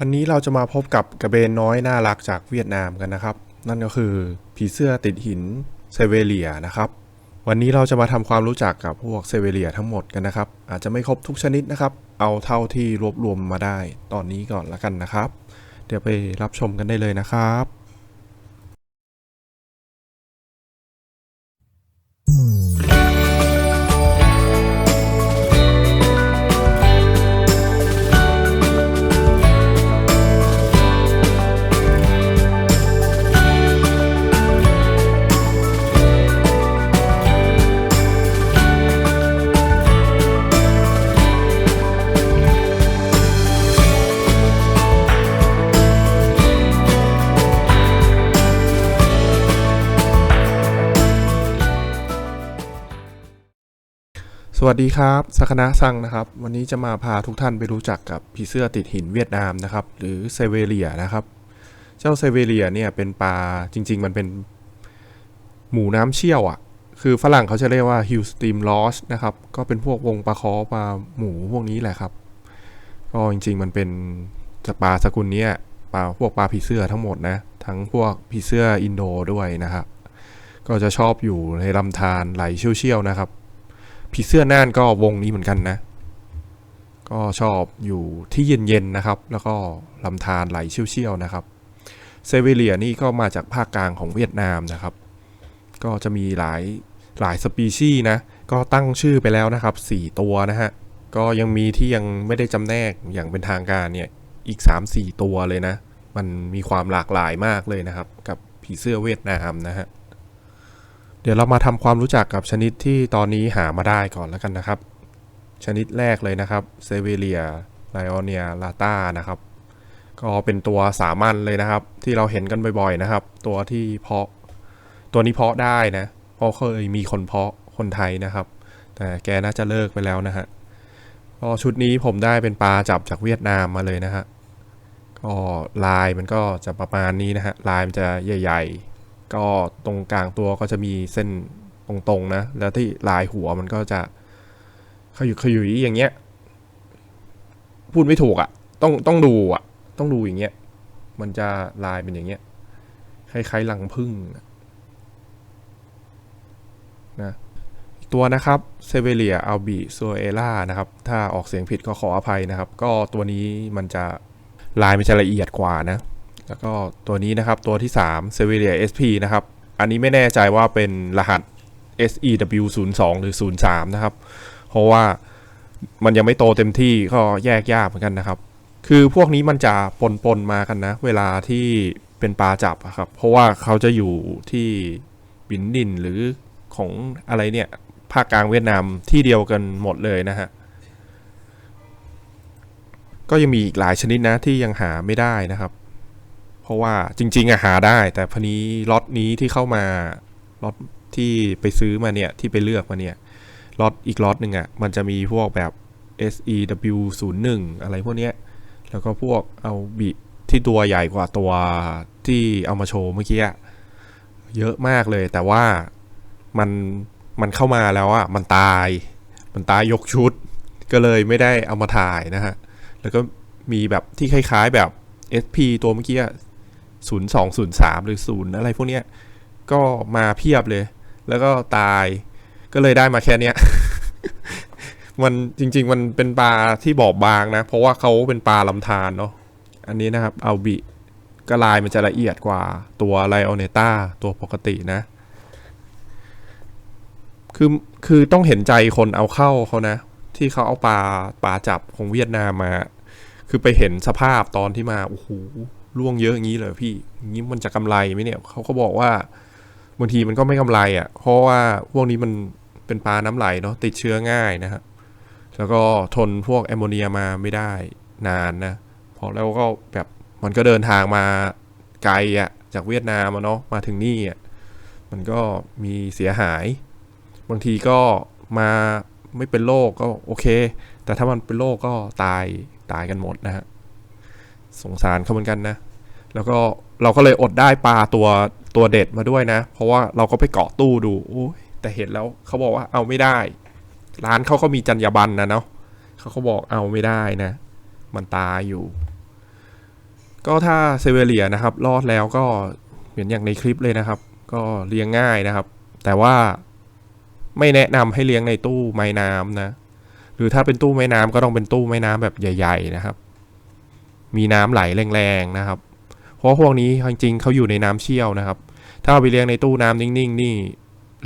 วันนี้เราจะมาพบกับกระเบนน้อยน่ารักจากเวียดนามกันนะครับ นั่นก็คือผีเสื้อติดหินเซเวเลียนะครับ วันนี้เราจะมาทำความรู้จักกับพวกเซเวเลียทั้งหมดกันนะครับ อาจจะไม่ครบทุกชนิดนะครับ เอาเท่าที่รวบรวมมาได้ตอนนี้ก่อนละกันนะครับ เดี๋ยวไปรับชมกันได้เลยนะครับ วัสดีครับสักนะซังนะครับ วันนี้จะมาพาทุกท่านไปรู้จักกับผีเสื้อติดหินเวียดนามนะครับ หรือเซเวเลียนะครับ เจ้าเซเวเลียเนี่ยเป็นปลาจริง ๆ มันเป็นหมูน้ำเชี่ยวอะ่ะ คือฝรั่งเขาจะเรียกว่าฮิลสตีมลอสนะครับ ก็เป็นพวกวงปลาคอปลาหมูพวกนี้แหละครับ ก็จริง ๆ มันเป็นปลาสกุลเนี้ยปลาพวกปลาผีเสื้อทั้งหมดนะ ทั้งพวกผีเสื้ออินโดด้วยนะครับ ก็จะชอบอยู่ในลำธารไหลเชี่ยวๆนะครับ ผีเสื้อน่านก็วงนี้เหมือนกันนะ ก็ชอบอยู่ที่เย็นๆนะครับ แล้วก็ลำธารไหลเชี่ยวๆนะครับ เซเวเลียนี่ก็มาจากภาคกลางของเวียดนามนะครับ ก็จะมีหลายหลายสปีชีส์นะ ก็ตั้งชื่อไปแล้วนะครับ 4 ตัวนะฮะ ก็ยังมีที่ยังไม่ได้จำแนกอย่างเป็นทางการเนี่ย อีก 3-4 ตัวเลยนะ มันมีความหลากหลายมากเลยนะครับ กับผีเสื้อเวียดนามนะฮะ เดี๋ยวเรามาทำความรู้จักกับชนิดที่ตอนนี้หามาได้ก่อนแล้วกันนะครับ ชนิดแรกเลยนะครับเซเวเลียไลออเนียลาตานะครับ ก็เป็นตัวสามัญเลยนะครับ ที่เราเห็นกันบ่อยๆนะครับ ตัวที่เพาะ ตัวนี้เพาะได้นะเพราะเคยมีคนเพาะคนไทยนะครับ แต่แกน่าจะเลิกไปแล้วนะฮะก็ชุดนี้ผมได้เป็นปลาจับจากเวียดนามมาเลยนะฮะก็ลายมันก็จะประมาณนี้นะฮะลายมันจะใหญ่ ๆ ก็ตรงกลางตัวก็จะมีเส้นตรงๆนะ แล้วที่ลายหัวมันก็จะขยุกขยุยอย่างเงี้ย พูดไม่ถูกอะ่ะ ต้องต้องดูอะ่ะ ต้องดูอย่างเงี้ย มันจะลายเป็นอย่างเงี้ย คล้ายๆรังผึ้งนะตัวนะครับเซเวเลียอัลบิโซเอล่านะครับ ถ้าออกเสียงผิดก็ขออภัยนะครับ ก็ตัวนี้มันจะลายมันจะละเอียดกว่านะ แล้วก็ตัวนี้นะครับตัวที่ 3 s e v i l i a SP นะครับ อันนี้ไม่แน่ใจว่าเป็นรหัส SEW 0 2 หรือ 03 นะครับ เพราะว่ามันยังไม่โตเต็มที่ก็แยกยากเหมือนกันนะครับ คือพวกนี้มันจะปนปนๆมากันนะ เวลาที่เป็นปลาจับครับ เพราะว่าเขาจะอยู่ที่บินดินหรือของอะไรเนี่ยภาคกลางเวียดนามที่เดียวกันหมดเลยนะฮะก็ยังมีอีกหลายชนิดนะที่ยังหาไม่ได้นะครับ เพราะว่าจริง ๆอะหาได้ แต่พอนี้ล็อตนี้ที่เข้ามาล็อตที่ไปซื้อมาเนี่ยที่ไปเลือกมาเนี่ยล็อตอีกล็อตหนึ่งอะมันจะมีพวกแบบ SEW 0 1อะไรพวกเนี้ยแล้วก็พวกเอาบิที่ตัวใหญ่กว่าตัวที่เอามาโชว์เมื่อกี้เยอะมากเลย แต่ว่ามันมันเข้ามาแล้วอะมันตาย มันตายยกชุด ก็เลยไม่ได้เอามาถ่ายนะฮะ แล้วก็มีแบบที่คล้ายๆแบบ SP ตัวเมื่อกี้ ศูนย์สองศูนย์สามหรือศูนย์อะไรพวกเนี้ย ก็มาเพียบเลย แล้วก็ตาย ก็เลยได้มาแค่เนี้ย มันจริง ๆ มันเป็นปลาที่บอบบางนะ เพราะว่าเขาเป็นปลาลำธารเนาะ อันนี้นะครับ เอาบิก็ลายมันจะละเอียดกว่าตัวไลโอเนต้าตัวปกตินะ คือ คือต้องเห็นใจคนเอาเข้าเขานะ ที่เขาเอาปลาปลาจับของเวียดนามมา คือไปเห็นสภาพตอนที่มา โอ้โห ล่วงเยอะอย่างนี้เลยพี่อย่างนี้มันจะกำไรไหมเนี่ยเขาก็บอกว่าบางทีมันก็ไม่กำไรอะ่ะ เพราะว่าพวกนี้มันเป็นปลาน้ำไหลเนาะติดเชื้อง่ายนะฮะแล้วก็ทนพวกแอมโมเนียมาไม่ได้นานนะพอแล้วก็แบบมันก็เดินทางมาไกลอะ่ะจากเวียดนามเนาะมาถึงนี่อะมันก็มีเสียหาย บางทีก็มาไม่เป็นโรคก็โอเค แต่ถ้ามันเป็นโรคก็ตายตายกันหมดนะฮะ สงสารเขาเหมือนกันนะ แล้วก็เราก็เลยอดได้ปลาตัวตัวเด็ดมาด้วยนะ เพราะว่าเราก็ไปเกาะตู้ดูโอ้ยแต่เห็นแล้วเขาบอกว่าเอาไม่ได้ ร้านเขาก็มีจรรยาบรรณนะเนาะเขาก็บอกเอาไม่ได้นะ มันตายอยู่ ก็ถ้าเซเวเลียนะครับ รอดแล้วก็เหมือนอย่างในคลิปเลยนะครับ ก็เลี้ยงง่ายนะครับ แต่ว่าไม่แนะนำให้เลี้ยงในตู้ไม้น้ำนะ หรือถ้าเป็นตู้ไม้น้ำก็ต้องเป็นตู้ไม้น้ำแบบใหญ่ ๆ นะครับ มีน้ำไหลแรงๆนะครับ เพราะพวกนี้จริงๆเขาอยู่ในน้ำเชี่ยวนะครับ ถ้าเอาไปเลี้ยงในตู้น้ำนิ่งๆนี่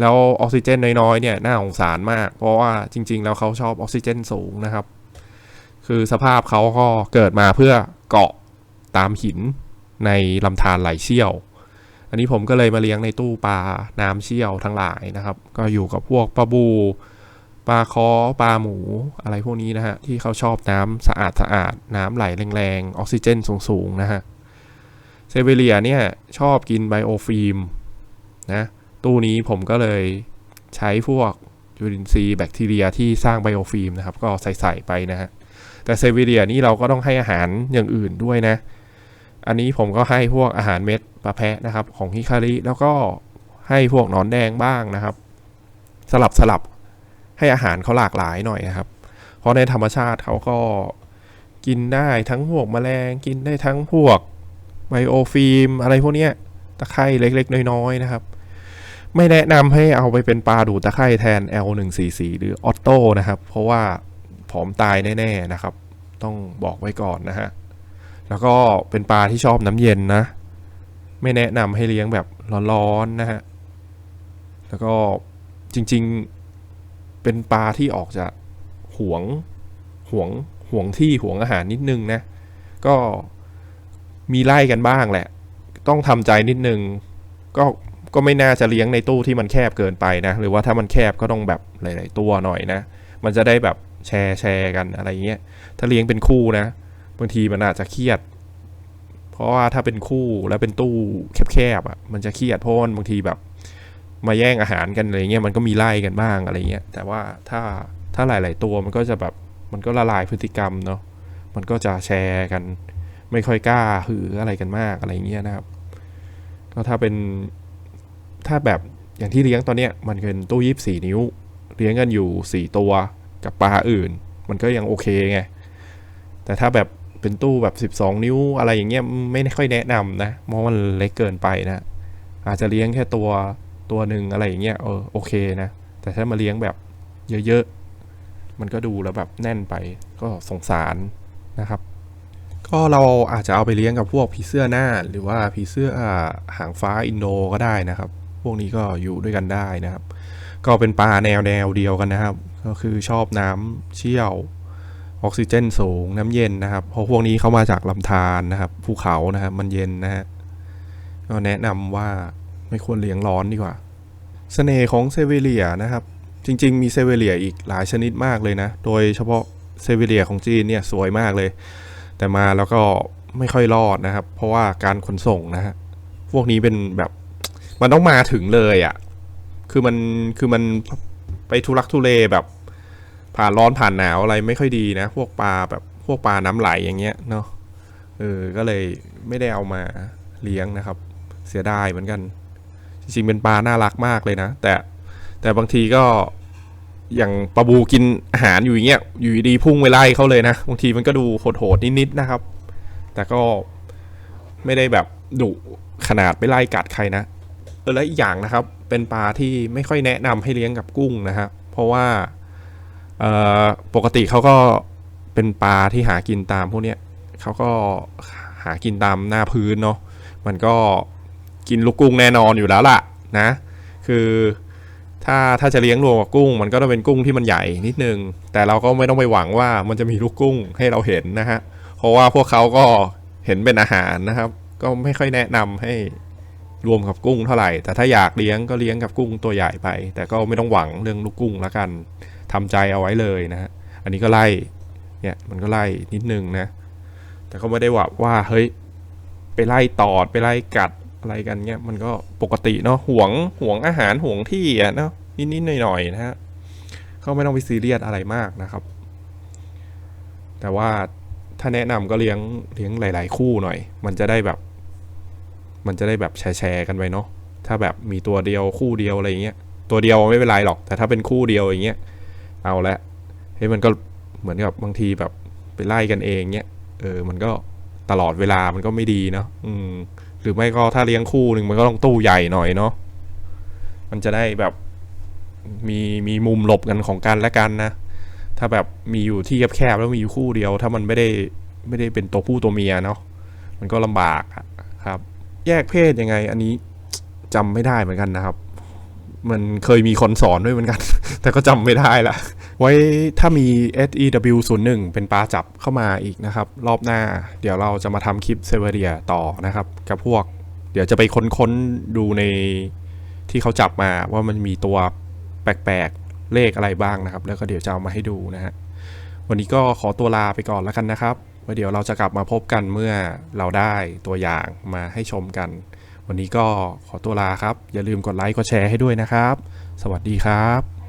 แล้วออกซิเจนน้อยๆเนี่ยน่าสงสารมาก เพราะว่าจริง ๆ แล้วเขาชอบออกซิเจนสูงนะครับ คือสภาพเขาก็เกิดมาเพื่อเกาะตามหินในลำธารไหลเชี่ยว อันนี้ผมก็เลยมาเลี้ยงในตู้ปลาน้ำเชี่ยวทั้งหลายนะครับ ก็อยู่กับพวกปลาบู ปลาคอปลาหมูอะไรพวกนี้นะฮะ ที่เขาชอบน้ำสะอาดสะอาดน้ำไหลแรงๆ ออกซิเจนสูงๆ นะฮะ เซเวเลียเนี่ยชอบกินไบโอฟิล์มนะ ตู้นี้ผมก็เลยใช้พวกจุลินทรีย์แบคทีเรียที่สร้างไบโอฟิล์มนะครับ ก็ใส่ๆไปนะฮะ แต่เซเวเลียนี่เราก็ต้องให้อาหารอย่างอื่นด้วยนะ อันนี้ผมก็ให้พวกอาหารเม็ดปลาแพะนะครับ ของฮิคาริแล้วก็ให้พวกหนอนแดงบ้างนะครับ สลับสลับ ให้อาหารเขาหลากหลายหน่อยนะครับ เพราะในธรรมชาติเขาก็กินได้ทั้งพวกแมลงกินได้ทั้งพวกไบโอฟิล์มอะไรพวกเนี้ยตะไคร่เล็กๆ น้อยๆนะครับ ไม่แนะนำให้เอาไปเป็นปลาดูดตะไคร่แทน L144 หรือออตโต้นะครับ เพราะว่าผอมตายแน่ๆนะครับ ต้องบอกไว้ก่อนนะฮะแล้วก็เป็นปลาที่ชอบน้ำเย็นนะ ไม่แนะนำให้เลี้ยงแบบร้อนๆนะฮะแล้วก็จริงๆ เป็นปลาที่ออกจะหวงหวงหวงที่หวงอาหารนิดนึงนะ ก็มีไล่กันบ้างแหละ ต้องทำใจนิดนึง ก็ก็ไม่น่าจะเลี้ยงในตู้ที่มันแคบเกินไปนะ หรือว่าถ้ามันแคบก็ต้องแบบหลาย ๆ ตัวหน่อยนะ มันจะได้แบบแชร์แชร์กันอะไรเงี้ย ถ้าเลี้ยงเป็นคู่นะ บางทีมันอาจจะเครียด เพราะว่าถ้าเป็นคู่แล้วเป็นตู้แคบๆอะ มันจะเครียดเพราะว่าบางทีแบบ มาแย่งอาหารกันอะไรเงี้ยมันก็มีไล่กันบ้างอะไรเงี้ยแต่ว่าถ้าถ้าหลาย ๆ ตัวมันก็จะแบบมันก็ละลายพฤติกรรมเนาะมันก็จะแชร์กัน ไม่ค่อยกล้าหืออะไรกันมากอะไรเงี้ยนะครับ ก็ถ้าเป็นถ้าแบบอย่างที่เลี้ยงตอนเนี้ยมันเป็นตู้ยีิบสี่นิ้ว เลี้ยงกันอยู่สี่ตัวกับปลาอื่น มันก็ยังโอเคไงแต่ถ้าแบบเป็นตู้แบบ 12 นิ้วอะไรอย่างเงี้ยไม่ค่อยแนะนำนะเพราะมันเล็กเกินไปนะ อาจจะเลี้ยงแค่ตัว ตัวหนึ่งอะไรอย่างเงี้ยเออโอเคนะ แต่ถ้ามาเลี้ยงแบบเยอะๆ มันก็ดูแล้วแบบแน่นไปก็สงสารนะครับ ก็เราอาจจะเอาไปเลี้ยงกับพวกผีเสื้อหน้าหรือว่าผีเสื้อหางฟ้าอินโดก็ได้นะครับ พวกนี้ก็อยู่ด้วยกันได้นะครับ ก็เป็นปลาแนวแนวเดียวกันนะครับ ก็คือชอบน้ำเชี่ยวออกซิเจนสูงน้ำเย็นนะครับ เพราะพวกนี้เข้ามาจากลำธารนะครับภูเขานะครับมันเย็นนะฮะก็แนะนำว่า ไม่ควรเลี้ยงร้อนดีกว่าเสน่ห์ของเซเวเลียนะครับ จริง ๆ มีเซเวเลียอีกหลายชนิดมากเลยนะ โดยเฉพาะเซเวเลียของจีนเนี่ยสวยมากเลย แต่มาแล้วก็ไม่ค่อยรอดนะครับ เพราะว่าการขนส่งนะฮะพวกนี้เป็นแบบมันต้องมาถึงเลยอะ่ะคือมันคือมันไปทุลักทุเลแบบผ่านร้อนผ่านหนาวอะไรไม่ค่อยดีนะ พวกปลาแบบพวกปลาน้ำไหลอย่างเงี้ยเนาะเออก็เลยไม่ได้เอามาเลี้ยงนะครับ เสียดายเหมือนกัน จริงๆเป็นปลาน่ารักมากเลยนะ แต่แต่บางทีก็อย่างปลาบูกินอาหารอยู่อย่างเงี้ยอยู่ดีพุ่งไปไล่เขาเลยนะบางทีมันก็ดูโหดๆนิดๆนะครับ แต่ก็ไม่ได้แบบดุขนาดไปไล่กัดใครนะเออแล้วอีกอย่างนะครับ เป็นปลาที่ไม่ค่อยแนะนำให้เลี้ยงกับกุ้งนะฮะเพราะว่าปกติเขาก็เป็นปลาที่หากินตามพวกเนี้ยเขาก็หากินตามหน้าพื้นเนาะมันก็ กินลูกกุ้งแน่นอนอยู่แล้วล่ะนะ คือถ้าถ้าจะเลี้ยงรวมกับกุ้ง มันก็ต้องเป็นกุ้งที่มันใหญ่นิดนึง แต่เราก็ไม่ต้องไปหวังว่ามันจะมีลูกกุ้งให้เราเห็นนะฮะ เพราะว่าพวกเขาก็เห็นเป็นอาหารนะครับ ก็ไม่ค่อยแนะนำให้รวมกับกุ้งเท่าไหร่ แต่ถ้าอยากเลี้ยงก็เลี้ยงกับกุ้งตัวใหญ่ไป แต่ก็ไม่ต้องหวังเรื่องลูกกุ้งแล้วกันทำใจเอาไว้เลยนะฮะ อันนี้ก็ไล่ เนี่ยมันก็ไล่นิดนึงนะ แต่ก็ไม่ได้ว่าว่าเฮ้ยไปไล่ตอดไปไล่กัด อะไรกันเงี้ยมันก็ปกติเนาะห่วงห่วงอาหารห่วงที่อะเนาะนิดๆหน่อยๆนะฮะเขาไม่ต้องไปซีเรียสอะไรมากนะครับ แต่ว่าถ้าแนะนำก็เลี้ยงเลี้ยงหลาย ๆ คู่หน่อย มันจะได้แบบ มันจะได้แบบแชร์ๆกันไปเนาะถ้าแบบมีตัวเดียวคู่เดียวอะไรเงี้ยตัวเดียวไม่เป็นไรหรอก แต่ถ้าเป็นคู่เดียวอย่างเงี้ยเอาละเฮ้ยมันก็เหมือนกับบางทีแบบไปไล่กันเองเนี้ยเออมันก็ตลอดเวลามันก็ไม่ดีเนาะอืม หรือไม่ก็ถ้าเลี้ยงคู่หนึ่งมันก็ต้องตู้ใหญ่หน่อยเนาะมันจะได้แบบมีมีมุมหลบกันของกันและกันนะ ถ้าแบบมีอยู่ที่แคบๆแล้วมีอยู่คู่เดียว ถ้ามันไม่ได้ไม่ได้เป็นตัวผู้ตัวเมียเนาะมันก็ลำบากครับ แยกเพศยังไง อันนี้จำไม่ได้เหมือนกันนะครับ มันเคยมีคนสอนด้วยเหมือนกัน แต่ก็จำไม่ได้ละ ไว้ถ้ามี SEW 0 1 เป็นปลาจับเข้ามาอีกนะครับ รอบหน้าเดี๋ยวเราจะมาทำคลิปเซเวเรียต่อนะครับ กับพวก เดี๋ยวจะไปค้นๆดูในที่เขาจับมาว่ามันมีตัวแปลกๆ เลขอะไรบ้างนะครับ แล้วก็เดี๋ยวจะเอามาให้ดูนะฮะวันนี้ก็ขอตัวลาไปก่อนแล้วกันนะครับไว้เดี๋ยวเราจะกลับมาพบกันเมื่อเราได้ตัวอย่างมาให้ชมกัน วันนี้ก็ขอตัวลาครับ อย่าลืมกดไลค์กดแชร์ให้ด้วยนะครับ สวัสดีครับ